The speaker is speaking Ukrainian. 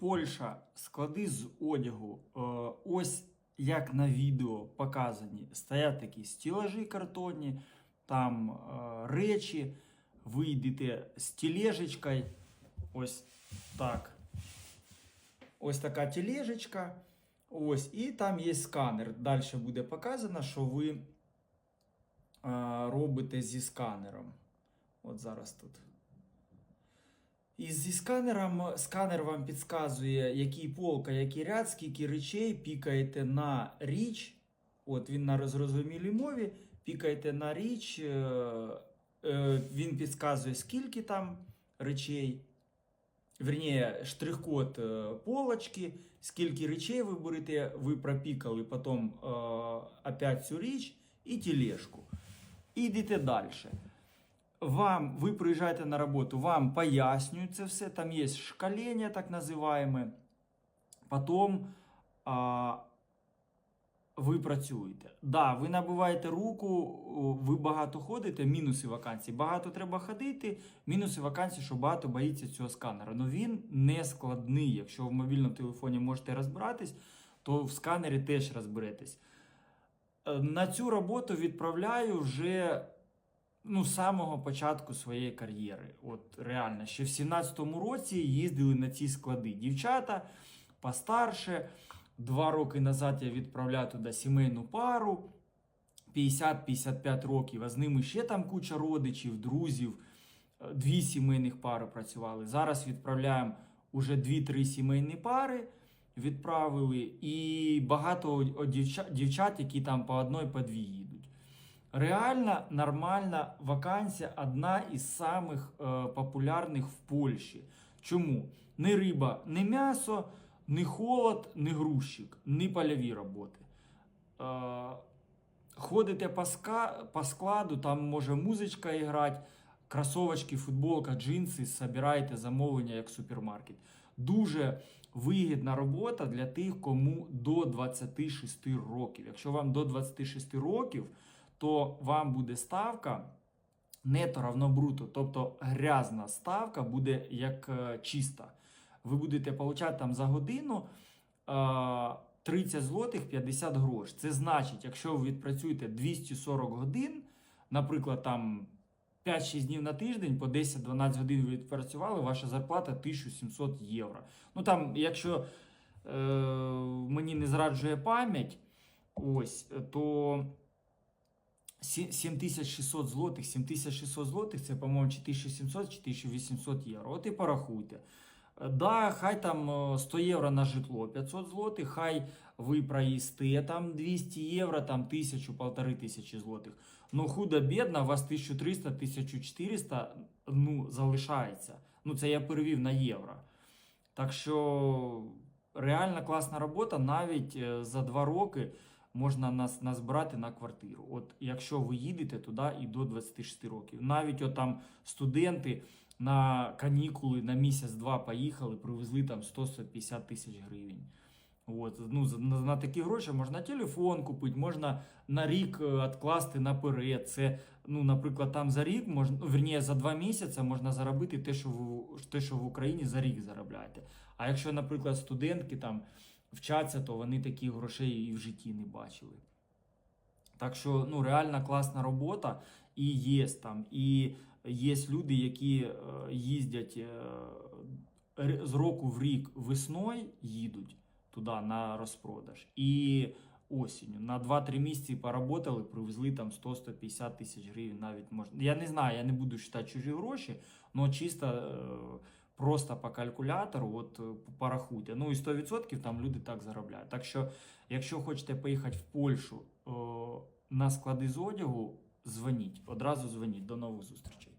Польща, склади з одягу. Е, ось як на відео показані. Стоять такі стілажі картонні, там е, речі. Ви йдете з тележечкою. Ось так. Ось така тележечка. Ось, і там є сканер. Далі буде показано, що ви е, робите зі сканером. От зараз тут. І зі сканером сканер вам підказує, який полка, який ряд, скільки речей, пікаєте на річ. От він на зрозумілій мові, пікаєте на річ, е, е, він підказує, скільки там речей. Верніше, штрих-код е, полочки, скільки речей ви берете, ви пропікали потім опять цю річ і тележку. І йдете далі. Вам, ви приїжджаєте на роботу, вам пояснюють це все, там є шкалення, так називаємо. Потім а, ви працюєте. Да, ви набиваєте руку, ви багато ходите, мінуси вакансій. Багато треба ходити, мінуси вакансій, що багато боїться цього сканера. Ну він не складний. Якщо в мобільному телефоні можете розбиратись, то в сканері теж розберетесь. Е, На цю роботу відправляю вже ну, самого початку своєї кар'єри. От реально, ще в 17-му році їздили на ці склади. Дівчата постарше. Два роки назад я відправляв туди сімейну пару 50-55 років, а з ними ще там куча родичів, друзів. Е, Дві сімейних пари працювали. Зараз відправляємо уже 2-3 сімейні пари. Відправили, і багато дівчат, дівчат, які там по одной, по дві їдуть. Реально нормальна вакансія, одна із самих е, популярних в Польщі. Чому? Не риба, не м'ясо, не холод, не грузчик, не польові роботи. Е, ходите по, ска, по складу, там може музичка грати, кросовочки, футболка, джинси, собираєте замовлення як супермаркет. Дуже вигідна робота для тих, кому до 26 років. Якщо вам до 26 років, то вам буде ставка нето равно бруто, тобто грязна ставка буде як е, чиста. Ви будете получати там за годину е, 30 злотих 50 грош. Це значить, якщо ви відпрацюєте 240 годин, наприклад, там 5-6 днів на тиждень, по 10-12 годин ви відпрацювали, ваша зарплата 1700 євро. Ну там, якщо е, мені не зраджує пам'ять, ось, то 7600 злотих, 7600 злотих це, по-моєму, чи 1700, чи 1800 євро. От і порахуйте. Е, Да, хай там е, 100 євро на житло, 500 злотих, хай ви проїсте там 200 євро, там 1000, полтори тисячі злотих. Ну, худо-бідно, у вас 1300-1400 ну, залишається. Ну, це я перевів на євро. Так що реально класна робота, навіть е, за два роки можна нас назбирати на квартиру. От якщо ви їдете туди і до 26 років. Навіть от там студенти на канікули на місяць-два поїхали, привезли там 100-150 тисяч гривень. От, ну, на, на такі гроші можна телефон купити, можна на рік е, відкласти наперед. Це, ну, наприклад, там за рік можна, ну, верніше, за два місяці можна заробити те, що ви, те, що в Україні за рік заробляєте. А якщо, наприклад, студентки там вчаться, то вони таких грошей і в житті не бачили. Так що ну, реально класна робота і є там. І є люди, які е, їздять е, з року в рік весною їдуть туди на розпродаж. І осінню. На 2-3 місяці поработали, привезли там 100-150 тисяч гривень навіть можна. Я не знаю, я не буду вважати чужі гроші, але чисто е, просто по калькулятору, от е, порахуйте. Ну і 100% там люди так заробляють. Так що, якщо хочете поїхати в Польщу е, на склади з одягу, дзвоніть. Одразу дзвоніть. До нових зустрічей.